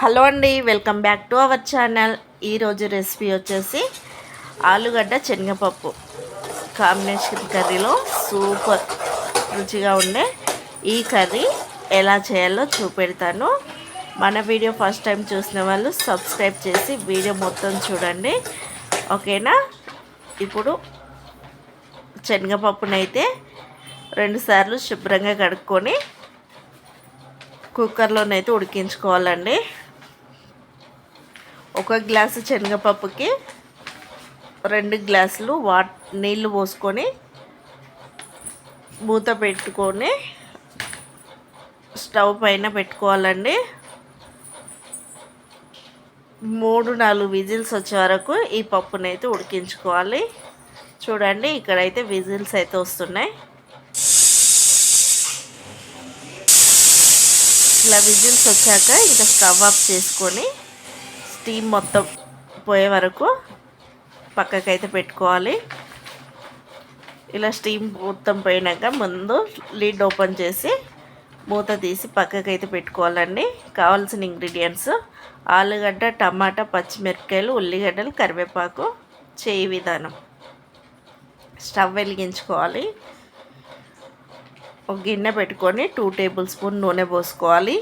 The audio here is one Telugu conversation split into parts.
హలో అండి welcome back to our channel. ఈరోజు రెసిపీ వచ్చేసి ఆలుగడ్డ శనగపప్పు కాంబినేషన్ కర్రీలో సూపర్. రుచిగా ఉండే ఈ కర్రీ ఎలా చేయాలో చూపెడతాను. మన వీడియో ఫస్ట్ టైం చూసిన వాళ్ళు సబ్స్క్రైబ్ చేసి వీడియో మొత్తం చూడండి. ఓకేనా? ఇప్పుడు శనగపప్పునైతే రెండుసార్లు శుభ్రంగా కడుక్కొని కుక్కర్లోనైతే ఉడికించుకోవాలండి. ఒక గ్లాసు శనగపప్పుకి రెండు గ్లాసులు వా నీళ్ళు పోసుకొని మూత పెట్టుకొని స్టవ్ పైన పెట్టుకోవాలండి. మూడు నాలుగు విజిల్స్ వచ్చే వరకు ఈ పప్పునైతే ఉడికించుకోవాలి. చూడండి ఇక్కడైతే విజిల్స్ అయితే వస్తున్నాయి. ఇలా విజిల్స్ వచ్చాక ఇంకా స్టవ్ ఆఫ్ చేసుకొని స్టీమ్ మొత్తం పోయే వరకు పక్కకైతే పెట్టుకోవాలి. ఇలా స్టీమ్ మొత్తం పోయినాక ముందు లీడ్ ఓపెన్ చేసి మూత తీసి పక్కకైతే పెట్టుకోవాలండి. కావాల్సిన ఇంగ్రీడియంట్స్ ఆలుగడ్డ టమాటా పచ్చిమిరపకాయలు ఉల్లిగడ్డలు కరివేపాకు చేయి విధానం. స్టవ్ వెలిగించుకోవాలి. ఒక గిన్నె పెట్టుకొని టూ టేబుల్ స్పూన్ నూనె పోసుకోవాలి.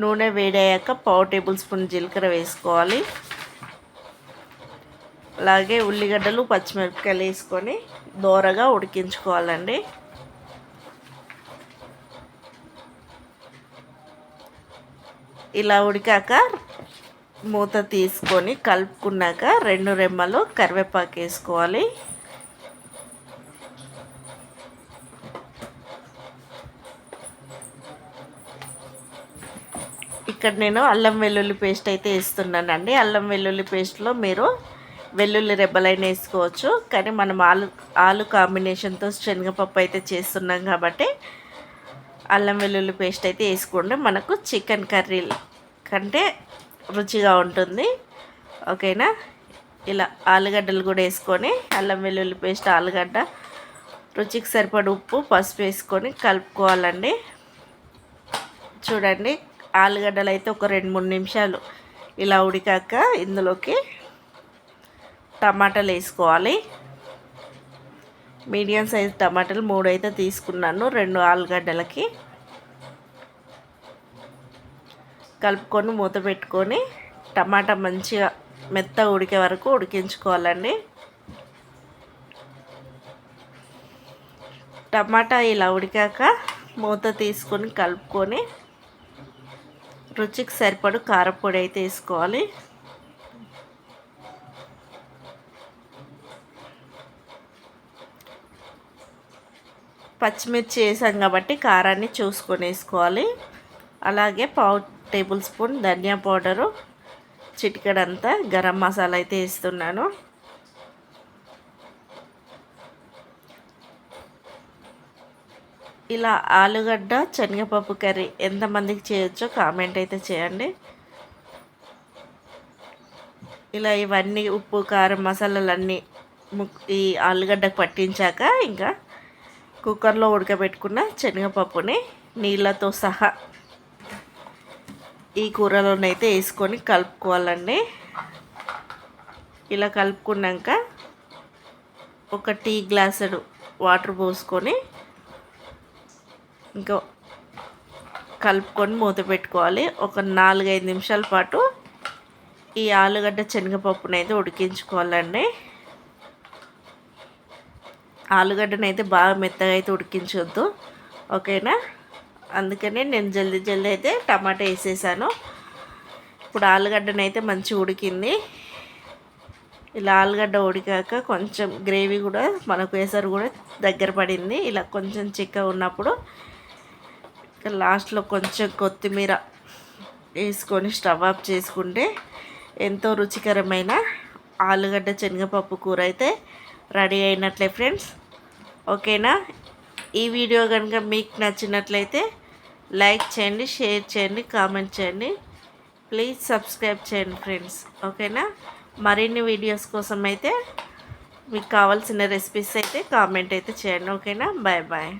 నూనె వేడయ్యాక పావు టేబుల్ స్పూన్ జీలకర్ర వేసుకోవాలి. అలాగే ఉల్లిగడ్డలు పచ్చిమిరపకాయలు వేసుకొని దోరగా ఉడికించుకోవాలండి. ఇలా ఉడికాక మూత తీసుకొని కలుపుకున్నాక రెండు రెమ్మలు కరివేపాకు వేసుకోవాలి. ఇక్కడ నేను అల్లం వెల్లుల్లి పేస్ట్ అయితే వేస్తున్నానండి. అల్లం వెల్లుల్లి పేస్ట్లో మీరు వెల్లుల్లి రెబ్బలైన వేసుకోవచ్చు. కానీ మనం ఆలు ఆలు కాంబినేషన్తో శనగపప్పు అయితే చేస్తున్నాం కాబట్టి అల్లం వెల్లుల్లి పేస్ట్ అయితే వేసుకోండి. మనకు చికెన్ కర్రీ కంటే రుచిగా ఉంటుంది. ఓకేనా? ఇలా ఆలుగడ్డలు కూడా వేసుకొని అల్లం వెల్లుల్లి పేస్ట్ ఆలుగడ్డ రుచికి సరిపడ ఉప్పు పసుపు వేసుకొని కలుపుకోవాలండి. చూడండి. ఆలుగడ్డలు అయితే ఒక రెండు మూడు నిమిషాలు ఇలా ఉడికాక ఇందులోకి టమాటాలు వేసుకోవాలి. మీడియం సైజ్ టమాటాలు మూడు అయితే తీసుకున్నాను. రెండు ఆలుగడ్డలకి కలుపుకొని మూత పెట్టుకొని టమాటా మంచిగా మెత్త ఉడికే వరకు ఉడికించుకోవాలండి. టమాటా ఇలా ఉడికాక మూత తీసుకొని కలుపుకొని రుచికి సరిపడు కారపొడి అయితే వేసుకోవాలి. పచ్చిమిర్చి వేసాం కాబట్టి కారాన్ని చూసుకొని వేసుకోవాలి. అలాగే పావు టేబుల్ స్పూన్ ధనియా పౌడరు చిటికడంతా గరం మసాలా అయితే వేస్తున్నాను. ఇలా ఆలుగడ్డ శనగపప్పు కర్రీ ఎంతమందికి చేయొచ్చో కామెంట్ అయితే చేయండి. ఇలా ఇవన్నీ ఉప్పు కారం మసాలాలన్నీ ఈ ఆలుగడ్డకు పట్టించాక ఇంకా కుక్కర్లో ఉడకబెట్టుకున్న శనగపప్పుని నీళ్ళతో సహా ఈ కూరలోనైతే వేసుకొని కలుపుకోవాలండి. ఇలా కలుపుకున్నాక ఒక టీ గ్లాసుడు వాటర్ పోసుకొని ఇంకా కలుపుకొని మూత పెట్టుకోవాలి. ఒక నాలుగైదు నిమిషాల పాటు ఈ ఆలుగడ్డ శనగపప్పునైతే ఉడికించుకోవాలండి. ఆలుగడ్డనైతే అయితే బాగా మెత్తగా అయితే ఉడికించొద్దు. ఓకేనా? అందుకనే నేను జల్దీ జల్దీ అయితే టమాటా వేసేసాను. ఇప్పుడు ఆలుగడ్డనైతే మంచి ఉడికింది. ఇలా ఆలుగడ్డ ఉడికాక కొంచెం గ్రేవీ కూడా మనకు వేసరు కూడా దగ్గర పడింది. ఇలా కొంచెం చిక్క ఉన్నప్పుడు లాస్ట్లో కొంచెం కొత్తిమీర వేసుకొని స్టవ్ ఆఫ్ చేసుకుంటే ఎంతో రుచికరమైన ఆలుగడ్డ శనగపప్పు కూర అయితే రెడీ అయినట్లే ఫ్రెండ్స్. ఓకేనా? ఈ వీడియో కనుక మీకు నచ్చినట్లయితే లైక్ చేయండి షేర్ చేయండి కామెంట్ చేయండి. ప్లీజ్ సబ్స్క్రైబ్ చేయండి ఫ్రెండ్స్. ఓకేనా? మరిన్ని వీడియోస్ కోసం అయితే మీకు కావాల్సిన రెసిపీస్ అయితే కామెంట్ అయితే చేయండి. ఓకేనా? Bye bye.